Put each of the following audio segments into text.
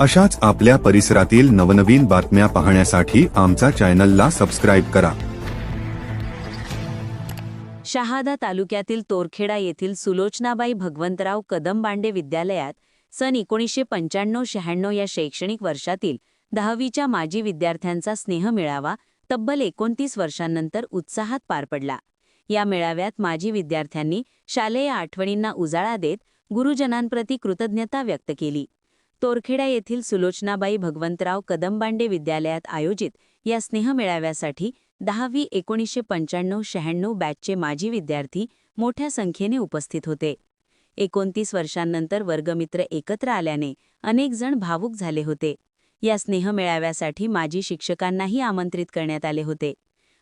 अशाच आपल्या परिसरातील नवनवीन बातम्या पाहण्यासाठी आमचा चॅनलला सबस्क्राईब करा. शहादा तालुक्यातील तोरखेडा येथील सुलोचनाबाई भगवंतराव कदमबांडे विद्यालयात सन एकोणीसशे पंच्याण्णव शहाण्णव या शैक्षणिक वर्षातील दहावीच्या माजी विद्यार्थ्यांचा स्नेह मेळावा तब्बल एकोणतीस वर्षांनंतर उत्साहात पार पडला. या मेळाव्यात माजी विद्यार्थ्यांनी शालेय आठवणींना उजाळा देत गुरुजनांप्रती कृतज्ञता व्यक्त केली. तोरखेडा येथील सुलोचनाबाई भगवंतराव कदमबांडे विद्यालयात आयोजित या स्नेहमेळाव्यासाठी दहावी एकोणीसशे पंच्याण्णव शहाण्णव बॅचचे माजी विद्यार्थी मोठ्या संख्येने उपस्थित होते. एकोणतीस वर्षांनंतर वर्गमित्र एकत्र आल्याने अनेक जण भावूक झाले होते. या स्नेहमेळाव्यासाठी माजी शिक्षकांनाही आमंत्रित करण्यात आले होते.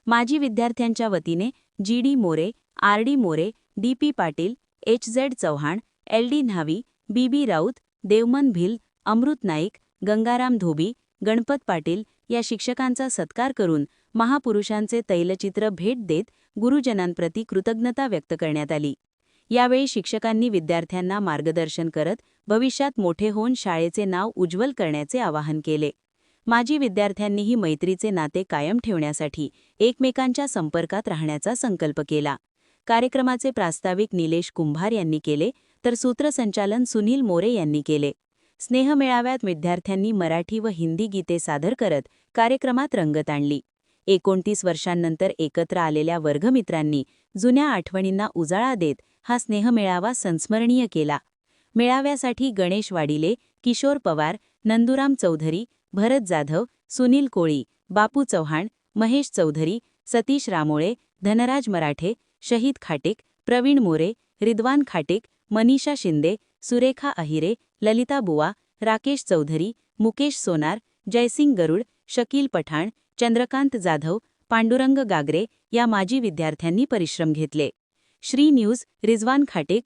माजी विद्यार्थ्यांच्या वतीने G D More R D More D P Patil H Z Chavan L D Nhavi B B Raut Devman Bhil Amrut Naik Gangaram Dhobi Ganpat Patil या शिक्षकांचा सत्कार करून महापुरुषांचे तैलचित्र भेट देत गुरुजनांप्रती कृतज्ञता व्यक्त करण्यात आली. यावेळी शिक्षकांनी विद्यार्थ्यांना मार्गदर्शन करत भविष्यात मोठे होऊन शाळेचे नाव उज्ज्वल करण्याचे आवाहन केले. माजी विद्यार्थ्यांनीही मैत्रीचे नाते कायम ठेवण्यासाठी एकमेकांच्या संपर्कात राहण्याचा संकल्प केला. कार्यक्रमाचे प्रास्ताविक निलेश कुंभार यांनी केले तर सूत्रसंचालन सुनील मोरे यांनी केले. स्नेहमेळाव्यात विद्यार्थ्यांनी मराठी व हिंदी गीते सादर करत कार्यक्रमात रंगत आणली. एकोणतीस वर्षांनंतर एकत्र आलेल्या वर्गमित्रांनी जुन्या आठवणींना उजाळा देत हा स्नेहमेळावा संस्मरणीय केला. मेळाव्यासाठी गणेश वाडिले किशोर पवार नंदुराम चौधरी भरत जाधव सुनील कोळी बापू चव्हाण महेश चौधरी सतीश रामोळे धनराज मराठे शहीद खाटेक प्रवीण मोरे रिद्वान खाटेक मनीषा शिंदे सुरेखा अहिरे ललिता बुवा राकेश चौधरी मुकेश सोनार जयसिंग गरुड शकील पठाण चंद्रकांत जाधव पांडुरंग गागरे या माजी विद्यार्थ्यांनी परिश्रम घेतले. श्री न्यूज रिजवान खाटेक